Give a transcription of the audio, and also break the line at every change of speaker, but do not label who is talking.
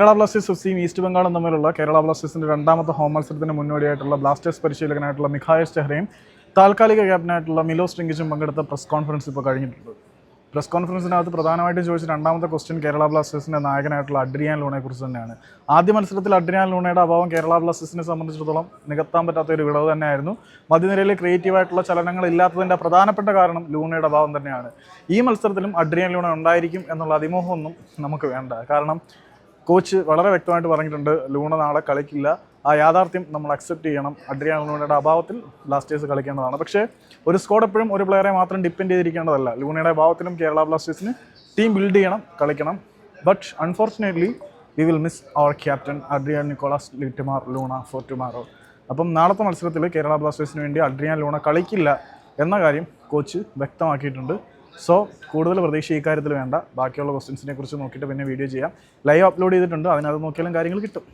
Kerala Blasters F സിയും east ബംഗാളും തമ്മിലുള്ള കേരള ബ്ലാസ്റ്റേഴ്സിന്റെ രണ്ടാമത്തെ ഹോം മത്സരത്തിന് മുന്നോടിയായിട്ടുള്ള ബ്ലാസ്റ്റേഴ്സ് പരിശീലകനായിട്ടുള്ള മിഖായസ് ചെഹ്റയും താൽക്കാലിക ക്യാപ്റ്റനായിട്ടുള്ള മിലോസ് സ്ട്രിങ്കിച്ചും പങ്കെടുത്ത പ്രസ് കോൺഫറൻസ് ഇപ്പോൾ കഴിഞ്ഞിട്ടുണ്ട്. പ്രസ് കോൺഫറൻസിനകത്ത് പ്രധാനമായിട്ടും ചോദിച്ച രണ്ടാമത്തെ ക്വസ്റ്റ്യൻ കേരള ബ്ലാസ്റ്റേഴ്സിന്റെ നായകനായിട്ടുള്ള അഡ്രിയാൻ ലൂണയെ കുറിച്ച് തന്നെയാണ്. ആദ്യ മത്സരത്തിൽ അഡ്രിയാൻ ലൂണയുടെ അഭാവം കേരള ബ്ലാസ്റ്റേഴ്സിനെ സംബന്ധിച്ചിടത്തോളം നികത്താൻ പറ്റാത്ത ഒരു വിടവ് തന്നെയായിരുന്നു. മധ്യനിരയിലെ ക്രിയേറ്റീവായിട്ടുള്ള ചലനങ്ങൾ ഇല്ലാത്തതിന്റെ പ്രധാനപ്പെട്ട കാരണം ലൂണയുടെ അഭാവം തന്നെയാണ്. ഈ മത്സരത്തിലും അഡ്രിയാൻ ലൂണ ഉണ്ടായിരിക്കും എന്നുള്ള അതിമോഹമൊന്നും നമുക്ക് വേണ്ട. കാരണം കോച്ച് വളരെ വ്യക്തമായിട്ട് പറഞ്ഞിട്ടുണ്ട് ലൂണ നാളെ കളിക്കില്ല. ആ യാഥാർത്ഥ്യം നമ്മൾ അക്സെപ്റ്റ് ചെയ്യണം. അഡ്രിയാൻ ലൂണയുടെ അഭാവത്തിൽ ബ്ലാസ്റ്റേഴ്സ് കളിക്കേണ്ടതാണ്. പക്ഷേ ഒരു സ്കോഡ് എപ്പോഴും ഒരു പ്ലെയറെ മാത്രം ഡിപ്പെൻഡ് ചെയ്തിരിക്കേണ്ടതല്ല. ലൂണയുടെ അഭാവത്തിലും കേരള ബ്ലാസ്റ്റേഴ്സിന് ടീം ബിൽഡ് ചെയ്യണം കളിക്കണം. But unfortunately we will miss our captain Adrian Nicolas Retamar Luna for tomorrow അപ്പം നാളത്തെ മത്സരത്തിൽ കേരള ബ്ലാസ്റ്റേഴ്സിന് വേണ്ടി അഡ്രിയാൻ ലൂണ കളിക്കില്ല എന്ന കാര്യം കോച്ച് വ്യക്തമാക്കിയിട്ടുണ്ട്. സോ കൂടുതൽ പ്രതീക്ഷ ഈ കാര്യത്തിൽ വേണ്ട. ബാക്കിയുള്ള ക്വസ്റ്റ്യൻസിനെ കുറിച്ച് നോക്കിയിട്ട് പിന്നെ വീഡിയോ ചെയ്യാം. ലൈവ് അപ്ലോഡ് ചെയ്തിട്ടുണ്ട്. അതിനകത്ത് നോക്കിയാലും കാര്യങ്ങൾ കിട്ടും.